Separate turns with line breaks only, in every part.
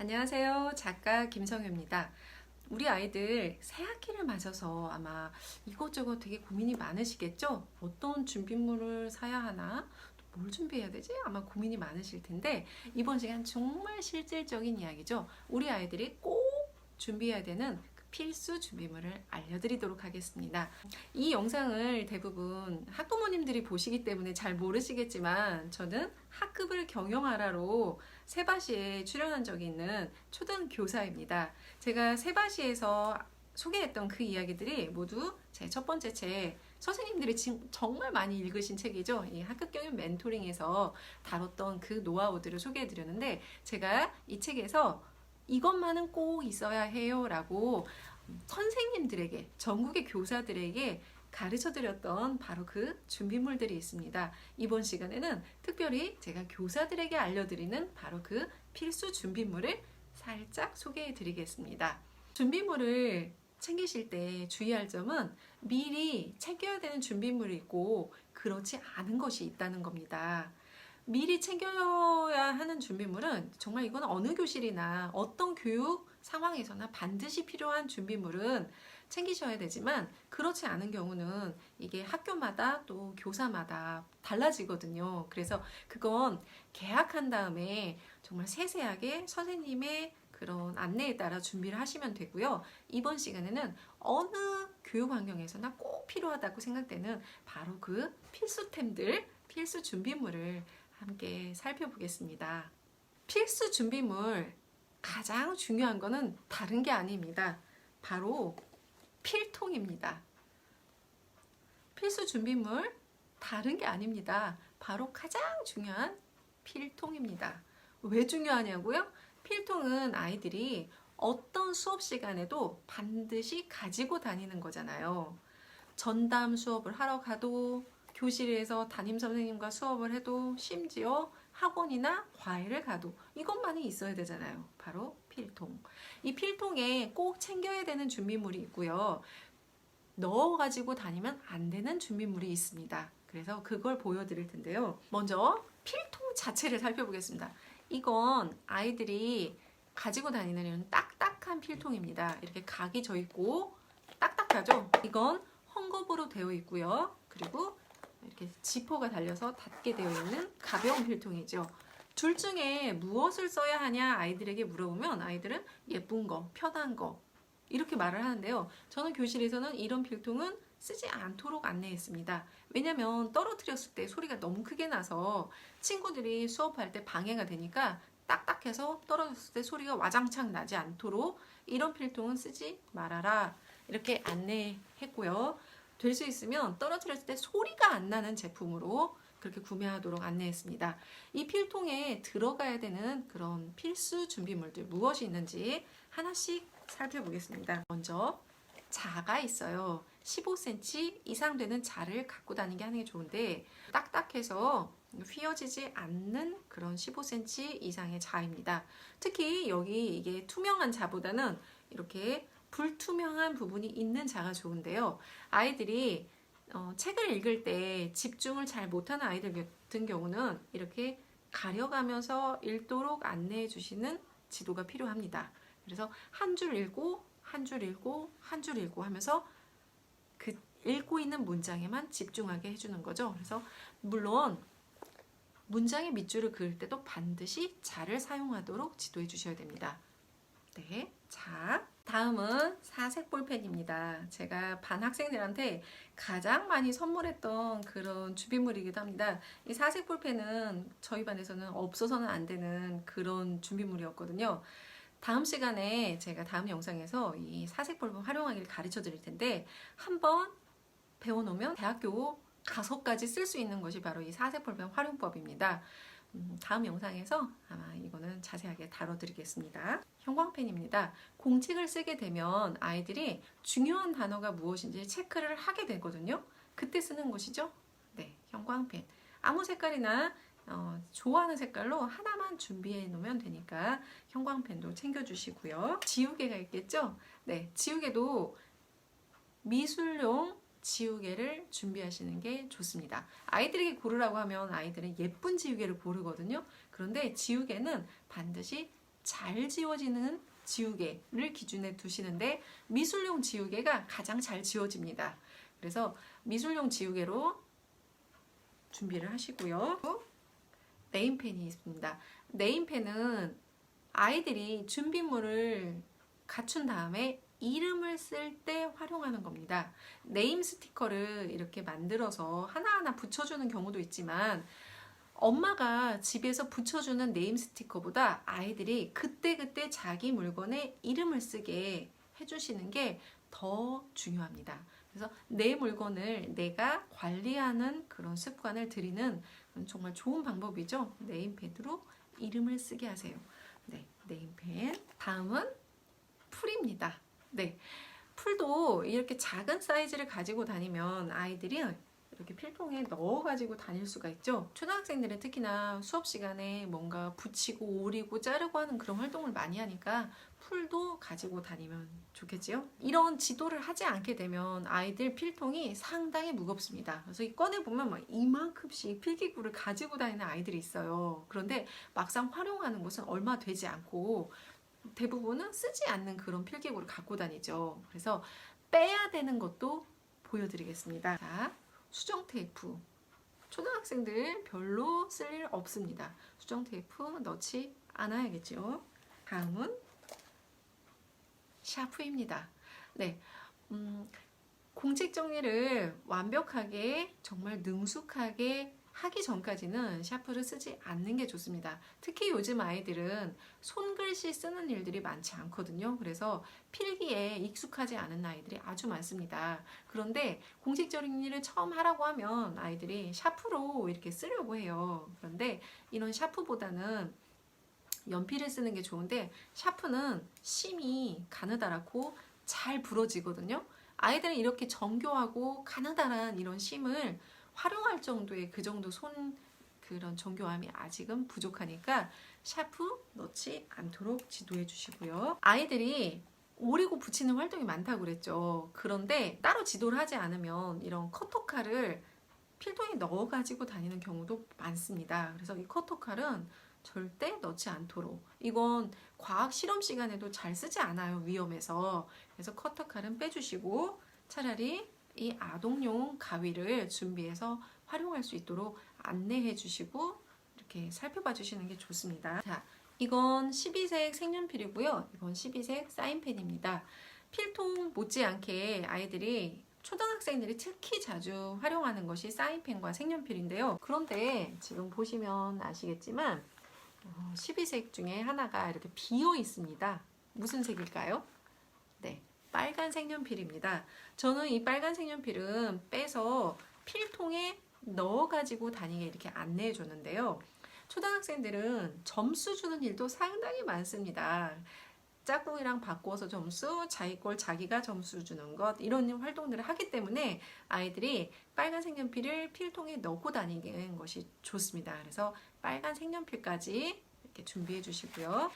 안녕하세요. 작가 김성유입니다. 우리 아이들 새 학기를 맞아서 아마 이것저것 되게 고민이 많으시겠죠? 어떤 준비물을 사야 하나? 또뭘 준비해야 되지? 아마 고민이 많으실 텐데 이번 시간 정말 실질적인 이야기죠. 우리 아이들이 꼭 준비해야 되는 그 필수 준비물을 알려드리도록 하겠습니다. 이 영상을 대부분 학부모님들이 보시기 때문에 잘 모르시겠지만 저는 학급을 경영하라로 세바시에 출연한 적이 있는 초등 교사입니다. 제가 세바시에서 소개했던 그 이야기들이 모두 제 첫 번째 책 선생님들이 지- 정말 많이 읽으신 책이죠. 이 학급 경영 멘토링에서 다뤘던 그 노하우들을 소개해 드렸는데 제가 이 책에서 이것만은 꼭 있어야 해요 라고 선생님들에게 전국의 교사들에게 가르쳐 드렸던 바로 그 준비물들이 있습니다. 이번 시간에는 특별히 제가 교사들에게 알려드리는 바로 그 필수 준비물을 살짝 소개해 드리겠습니다. 준비물을 챙기실 때 주의할 점은 미리 챙겨야 되는 준비물이 있고 그렇지 않은 것이 있다는 겁니다. 미리 챙겨야 하는 준비물은 정말 이건 어느 교실이나 어떤 교육 상황에서나 반드시 필요한 준비물은 챙기셔야 되지만 그렇지 않은 경우는 이게 학교마다 또 교사마다 달라지거든요. 그래서 그건 계약한 다음에 정말 세세하게 선생님의 그런 안내에 따라 준비를 하시면 되고요. 이번 시간에는 어느 교육 환경에서나 꼭 필요하다고 생각되는 바로 그 필수템들, 필수 준비물을 함께 살펴보겠습니다. 필수 준비물 가장 중요한 거는 다른 게 아닙니다. 바로 필통입니다. 필수 준비물 다른 게 아닙니다. 바로 가장 중요한 필통입니다. 왜 중요하냐고요? 필통은 아이들이 어떤 수업 시간에도 반드시 가지고 다니는 거잖아요. 전담 수업을 하러 가도 교실에서 담임 선생님과 수업을 해도 심지어 학원이나 과외를 가도 이것만이 있어야 되잖아요. 바로 필통. 이 필통에 꼭 챙겨야 되는 준비물이 있고요. 넣어 가지고 다니면 안 되는 준비물이 있습니다. 그래서 그걸 보여드릴 텐데요. 먼저 필통 자체를 살펴보겠습니다. 이건 아이들이 가지고 다니는 이런 딱딱한 필통입니다. 이렇게 각이 져 있고 딱딱하죠? 이건 헝겊으로 되어 있고요. 그리고 이렇게 지퍼가 달려서 닫게 되어 있는 가벼운 필통이죠. 둘 중에 무엇을 써야 하냐 아이들에게 물어보면 아이들은 예쁜 거, 편한 거 이렇게 말을 하는데요. 저는 교실에서는 이런 필통은 쓰지 않도록 안내했습니다. 왜냐면 떨어뜨렸을 때 소리가 너무 크게 나서 친구들이 수업할 때 방해가 되니까 딱딱해서 떨어졌을 때 소리가 와장창 나지 않도록 이런 필통은 쓰지 말아라. 이렇게 안내했고요. 될 수 있으면 떨어뜨렸을 때 소리가 안 나는 제품으로 그렇게 구매하도록 안내했습니다. 이 필통에 들어가야 되는 그런 필수 준비물들 무엇이 있는지 하나씩 살펴보겠습니다. 먼저 자가 있어요. 15cm 이상 되는 자를 갖고 다니게 하는 게 좋은데 딱딱해서 휘어지지 않는 그런 15cm 이상의 자입니다. 특히 여기 이게 투명한 자보다는 이렇게 불투명한 부분이 있는 자가 좋은데요. 아이들이 어, 책을 읽을 때 집중을 잘 못하는 아이들 같은 경우는 이렇게 가려가면서 읽도록 안내해 주시는 지도가 필요합니다. 그래서 한 줄 읽고 한 줄 읽고 한 줄 읽고 하면서 그 읽고 있는 문장에만 집중하게 해주는 거죠. 그래서 물론 문장의 밑줄을 그을 때도 반드시 자를 사용하도록 지도해 주셔야 됩니다. 네, 자 다음은 사색 볼펜입니다. 제가 반 학생들한테 가장 많이 선물했던 그런 준비물이기도 합니다. 이 사색 볼펜은 저희 반에서는 없어서는 안 되는 그런 준비물이었거든요. 다음 시간에 제가 다음 영상에서 이 사색 볼펜 활용하기를 가르쳐 드릴 텐데 한번 배워놓으면 대학교 가서까지 쓸 수 있는 것이 바로 이 사색 볼펜 활용법입니다. 음, 다음 영상에서 아마 이거는 자세하게 다뤄드리겠습니다. 형광펜입니다. 공책을 쓰게 되면 아이들이 중요한 단어가 무엇인지 체크를 하게 되거든요. 그때 쓰는 것이죠. 네, 형광펜. 아무 색깔이나 어, 좋아하는 색깔로 하나만 준비해 놓으면 되니까 형광펜도 챙겨주시고요. 지우개가 있겠죠? 네, 지우개도 미술용 지우개를 준비하시는 게 좋습니다. 아이들에게 고르라고 하면 아이들은 예쁜 지우개를 고르거든요. 그런데 지우개는 반드시 잘 지워지는 지우개를 기준에 두시는데 미술용 지우개가 가장 잘 지워집니다. 그래서 미술용 지우개로 준비를 하시고요. 네임펜이 있습니다. 네임펜은 아이들이 준비물을 갖춘 다음에 이름을 쓸 때 활용하는 겁니다. 네임 스티커를 이렇게 만들어서 하나하나 붙여주는 경우도 있지만 엄마가 집에서 붙여주는 네임 스티커보다 아이들이 그때그때 자기 물건에 이름을 쓰게 해주시는 게 더 중요합니다. 그래서 내 물건을 내가 관리하는 그런 습관을 들이는 정말 좋은 방법이죠. 네임펜으로 이름을 쓰게 하세요. 네, 네임펜. 다음은 풀입니다. 네. 풀도 이렇게 작은 사이즈를 가지고 다니면 아이들이 이렇게 필통에 넣어 가지고 다닐 수가 있죠. 초등학생들은 특히나 수업 시간에 뭔가 붙이고 오리고 자르고 하는 그런 활동을 많이 하니까 풀도 가지고 다니면 좋겠지요. 이런 지도를 하지 않게 되면 아이들 필통이 상당히 무겁습니다. 그래서 이 꺼내 보면 막 이만큼씩 필기구를 가지고 다니는 아이들이 있어요. 그런데 막상 활용하는 것은 얼마 되지 않고 대부분은 쓰지 않는 그런 필기구를 갖고 다니죠. 그래서 빼야 되는 것도 보여드리겠습니다. 자, 수정 테이프. 초등학생들 별로 쓸 일 없습니다. 수정 테이프 넣지 않아야겠죠. 다음은 샤프입니다. 네, 음, 공책 정리를 완벽하게 정말 능숙하게 하기 전까지는 샤프를 쓰지 않는 게 좋습니다. 특히 요즘 아이들은 손글씨 쓰는 일들이 많지 않거든요. 그래서 필기에 익숙하지 않은 아이들이 아주 많습니다. 그런데 공식 정리를 처음 하라고 하면 아이들이 샤프로 이렇게 쓰려고 해요. 그런데 이런 샤프보다는 연필을 쓰는 게 좋은데 샤프는 심이 가느다랗고 잘 부러지거든요. 아이들은 이렇게 정교하고 가느다란 이런 심을 활용할 정도의 그 정도 손 그런 정교함이 아직은 부족하니까 샤프 넣지 않도록 지도해 주시고요. 아이들이 오리고 붙이는 활동이 많다고 그랬죠. 그런데 따로 지도를 하지 않으면 이런 커터칼을 필통에 넣어 가지고 다니는 경우도 많습니다. 그래서 이 커터칼은 절대 넣지 않도록 이건 과학 실험 시간에도 잘 쓰지 않아요 위험해서 그래서 커터칼은 빼주시고 차라리 이 아동용 가위를 준비해서 활용할 수 있도록 안내해 주시고 이렇게 살펴봐 주시는 게 좋습니다 자 이건 12색 색연필이고요 이건 12색 사인펜입니다 필통 못지않게 아이들이 초등학생들이 특히 자주 활용하는 것이 사인펜과 색연필인데요 그런데 지금 보시면 아시겠지만 12색 중에 하나가 이렇게 비어 있습니다. 무슨 색일까요? 네, 빨간 색연필입니다. 저는 이 빨간 색연필은 빼서 필통에 넣어 가지고 다니게 이렇게 안내해 줬는데요. 초등학생들은 점수 주는 일도 상당히 많습니다. 짝꿍이랑 바꿔서 점수, 자기 걸 자기가 점수 주는 것 이런 활동들을 하기 때문에 아이들이 빨간 색연필을 필통에 넣고 다니는 것이 좋습니다. 그래서 빨간 색연필까지 이렇게 준비해 주시고요.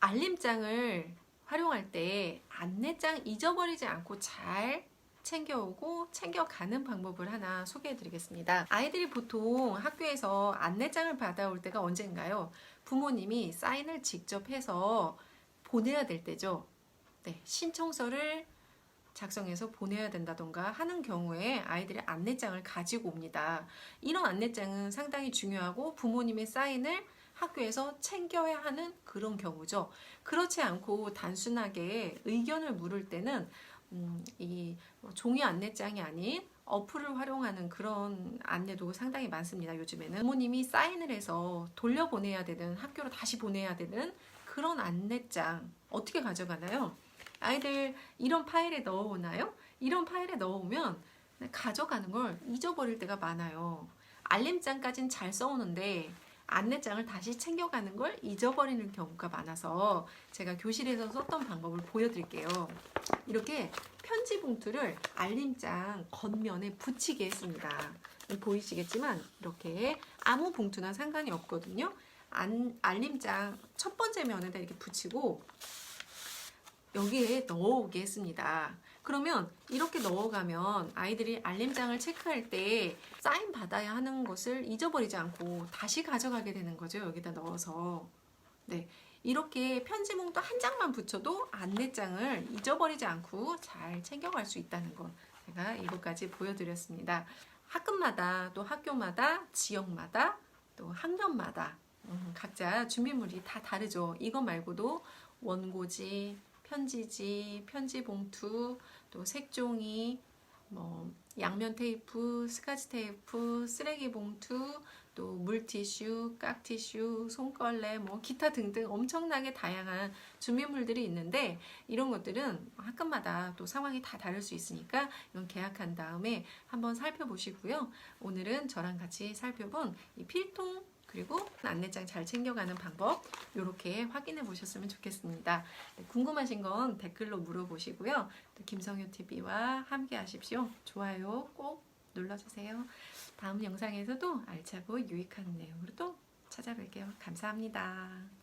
알림장을 활용할 때 안내장 잊어버리지 않고 잘 챙겨오고 챙겨가는 방법을 하나 소개해 드리겠습니다. 아이들이 보통 학교에서 안내장을 받아올 때가 언젠가요? 부모님이 사인을 직접 해서 보내야 될 때죠. 네, 신청서를 작성해서 보내야 된다던가 하는 경우에 아이들이 안내장을 가지고 옵니다. 이런 안내장은 상당히 중요하고 부모님의 사인을 학교에서 챙겨야 하는 그런 경우죠. 그렇지 않고 단순하게 의견을 물을 때는 음, 이 종이 안내장이 아닌 어플을 활용하는 그런 안내도 상당히 많습니다. 요즘에는 부모님이 사인을 해서 돌려보내야 되는 학교로 다시 보내야 되는 그런 안내장 어떻게 가져가나요? 아이들 이런 파일에 넣어오나요? 이런 파일에 넣어오면 가져가는 걸 잊어버릴 때가 많아요. 알림장까지는 잘 써오는데 안내장을 다시 챙겨가는 걸 잊어버리는 경우가 많아서 제가 교실에서 썼던 방법을 보여드릴게요. 이렇게 편지 봉투를 알림장 겉면에 붙이게 했습니다. 보이시겠지만 이렇게 아무 봉투나 상관이 없거든요. 안, 알림장 첫 번째 면에다 이렇게 붙이고 여기에 넣어오게 했습니다. 그러면 이렇게 넣어가면 아이들이 알림장을 체크할 때 사인 받아야 하는 것을 잊어버리지 않고 다시 가져가게 되는 거죠. 여기다 넣어서. 네. 이렇게 편지봉도 한 장만 붙여도 안내장을 잊어버리지 않고 잘 챙겨갈 수 있다는 거 제가 이것까지 보여드렸습니다. 학급마다 또 학교마다 지역마다 또 학년마다 음, 각자 준비물이 다 다르죠. 이거 말고도 원고지, 편지지, 편지 봉투, 또 색종이, 뭐 양면 테이프, 스카치 테이프, 쓰레기 봉투, 또 물티슈, 깍티슈, 손걸레, 뭐 기타 등등 엄청나게 다양한 준비물들이 있는데 이런 것들은 학급마다 또 상황이 다 다를 수 있으니까 이건 계약한 다음에 한번 살펴보시고요. 오늘은 저랑 같이 살펴본 이 필통 그리고 안내장 잘 챙겨가는 방법 이렇게 확인해 보셨으면 좋겠습니다. 네, 궁금하신 건 댓글로 물어보시고요. 또 김성효 TV와 함께 하십시오. 좋아요 꼭 눌러주세요. 다음 영상에서도 알차고 유익한 내용으로 또 찾아뵐게요. 감사합니다.